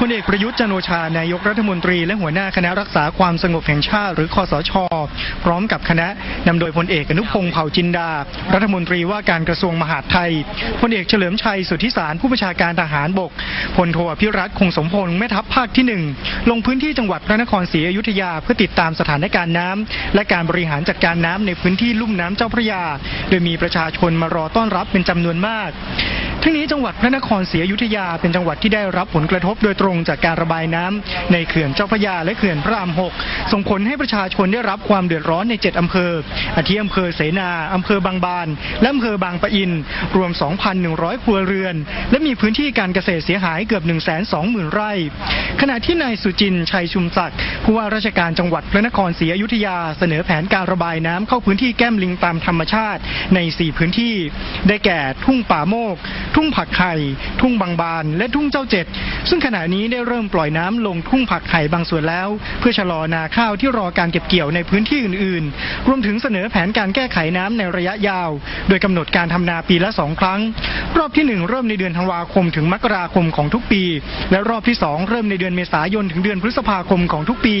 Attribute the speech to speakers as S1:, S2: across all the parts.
S1: พลเอกประยุทธ์จันโอชานายกรัฐมนตรี และหัวหน้าคณะรักษาความสงบแห่งชาติ หรือคอสช พร้อมกับคณะนำโดยพลเอกอนุพงศ์เผ่าจินดา รัฐมนตรีว่าการกระทรวงมหาดไทยพลเอกเฉลิมชัยสุทธิสารผู้บัญชาการทหารบกพลโทอภิรัตคงสมพงษ์แม่ทัพภาคที่หนึ่งลงพื้นที่จังหวัดพระนครศรีอยุธยาเพื่อติดตามสถานการณ์น้ำและการบริหารจัดการน้ำในพื้นที่ลุ่มน้ำเจ้าพระยา โดยมีประชาชนมารอต้อนรับเป็นจำนวนมาก ทั้งนี้จังหวัดพระนครศรีอยุธยาเป็นจังหวัดที่ได้รับผลกระทบโดยตรงจากการระบายน้ำในเขื่อนเจ้าพระยาและเขื่อนพระรามหกส่งผลให้ประชาชนได้รับความเดือดร้อนใน 7อำเภอ อาทิอำเภอเสนาอำเภอบางบานและอำเภอบางปะอิน รวม 2,100 ครัวเรือน และมีพื้นที่การเกษตรเสียหายเกือบ 120,000 ไร่ ขณะที่นายสุจินชัยชุมศักดิ์ผู้ว่าราชการจังหวัดพระนครศรีอยุธยาเสนอแผนการระบายน้ำเข้าพื้นที่แก้มลิงตามธรรมชาติใน 4 พื้นที่ ได้แก่ทุ่งป่าโมกทุ่งผักไข่ ทุ่งบางบาน และทุ่งเจ้าเจ็ด ซึ่งขณะนี้ได้เริ่มปล่อยน้ำลงทุ่งผักไข่บางส่วนแล้ว เพื่อชะลอนาข้าวที่รอการเก็บเกี่ยวในพื้นที่อื่นๆ รวมถึงเสนอแผนการแก้ไขน้ำในระยะยาว โดยกำหนดการทำนาปีละสองครั้ง รอบที่หนึ่งเริ่มในเดือนธันวาคมถึงมกราคมของทุกปี และรอบที่สองเริ่มในเดือนเมษายนถึงเดือนพฤษภาคมของทุกปี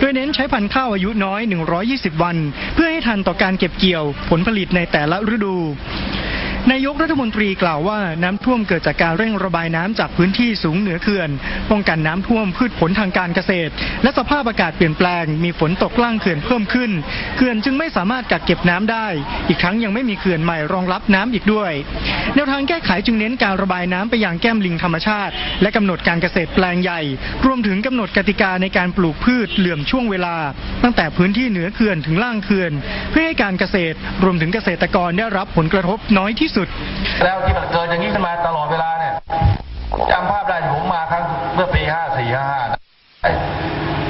S1: โดยเน้นใช้พันธุ์ข้าวอายุน้อย 120 วัน เพื่อให้ทันต่อการเก็บเกี่ยวผลผลิตในแต่ละฤดู นายกรัฐมนตรีกล่าวว่าน้ำท่วมเกิดจากการเร่งระบายน้ำจากพื้นที่สูงเหนือเขื่อน ป้องกันน้ำท่วมพืชผลทางการเกษตร และสภาพอากาศเปลี่ยนแปลง มีฝนตกล่างเขื่อนเพิ่มขึ้น เขื่อนจึงไม่สามารถกักเก็บน้ำได้ อีกทั้งยังไม่มีเขื่อนใหม่รองรับน้ำอีกด้วย แนวทางแก้ไขจึงเน้นการระบายน้ำไปยังแก้มลิงธรรมชาติ และกำหนดการเกษตรแปลงใหญ่ รวมถึงกำหนดกติกาในการปลูกพืชเหลื่อมช่วงเวลา ตั้งแต่พื้นที่เหนือเขื่อนถึงล่างเขื่อน เพื่อให้การเกษตรรวมถึงเกษตรกรได้รับผลกระทบน้อยที่สุด
S2: แล้วที่มันเกิดอย่างนี้ขึ้นมาตลอดเวลาเนี่ยจำภาพได้ผมมาครั้งเมื่อปีห้าสี่ห้าห้า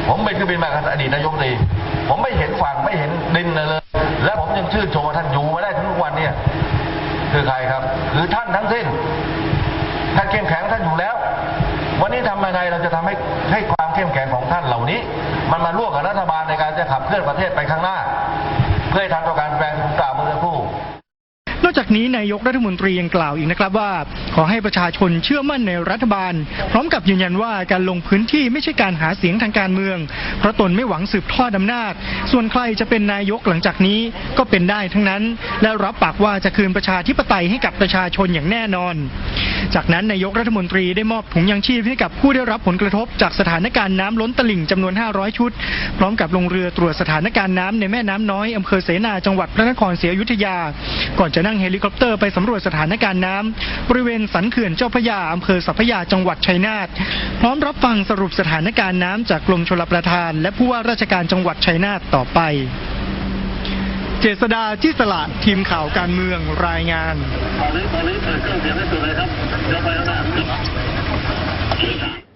S2: ผมไปขึ้นบินมากับอดีตนายกตีผมไม่เห็นฝั่งไม่เห็นดินเลย และผมยังชื่นชมว่าท่านอยู่มาได้ถึงทุกวันเนี่ยคือใครครับ คือท่านทั้งสิ้นท่านเข้มแข็งท่านอยู่แล้ว วันนี้ทำยังไงเราจะทำให้ให้ความเข้มแข็งของท่านเหล่านี้ มันมาร่วมกับรัฐบาลในการจะขับเคลื่อนประเทศไปข้างหน้า เพื่อให้ทันต่อการแปลงที่มกล่าวเมื่อสักครู่
S1: จากนี้นายกรัฐมนตรียังกล่าวอีกนะครับว่า ขอให้ประชาชนเชื่อมั่นในรัฐบาล พร้อมกับยืนยันว่าการลงพื้นที่ไม่ใช่การหาเสียงทางการเมือง เพราะตนไม่หวังสืบทอดอำนาจ ส่วนใครจะเป็นนายกหลังจากนี้ก็เป็นได้ทั้งนั้น และรับปากว่าจะคืนประชาธิปไตยให้กับประชาชนอย่างแน่นอน จากนั้นนายกรัฐมนตรีได้มอบถุงยังชีพให้กับผู้ได้รับผลกระทบ จากสถานการณ์น้ำล้นตลิ่งจำนวน 500 ชุด พร้อมกับลงเรือตรวจสถานการณ์น้ำในแม่น้ำน้อยอำเภอเสนาจังหวัดพระนครศรีอยุธยา ก่อนจะนั่งเฮลิคอปเตอร์ไปสำรวจสถานการณ์น้ำบริเวณสันเขื่อนเจ้าพระยาอำเภอสัพพยาจังหวัดชัยนาทพร้อมรับฟังสรุปสถานการณ์น้ำจากกรมชลประทาน และผู้ว่าราชการจังหวัดชัยนาทต่อไป เจษดาจิสละทีมข่าวการเมืองรายงาน
S3: ตอนนี้ตอนนี้เปิดเครื่องเสียงให้สุดเลยครับเดี๋ยวไปแล้วนะ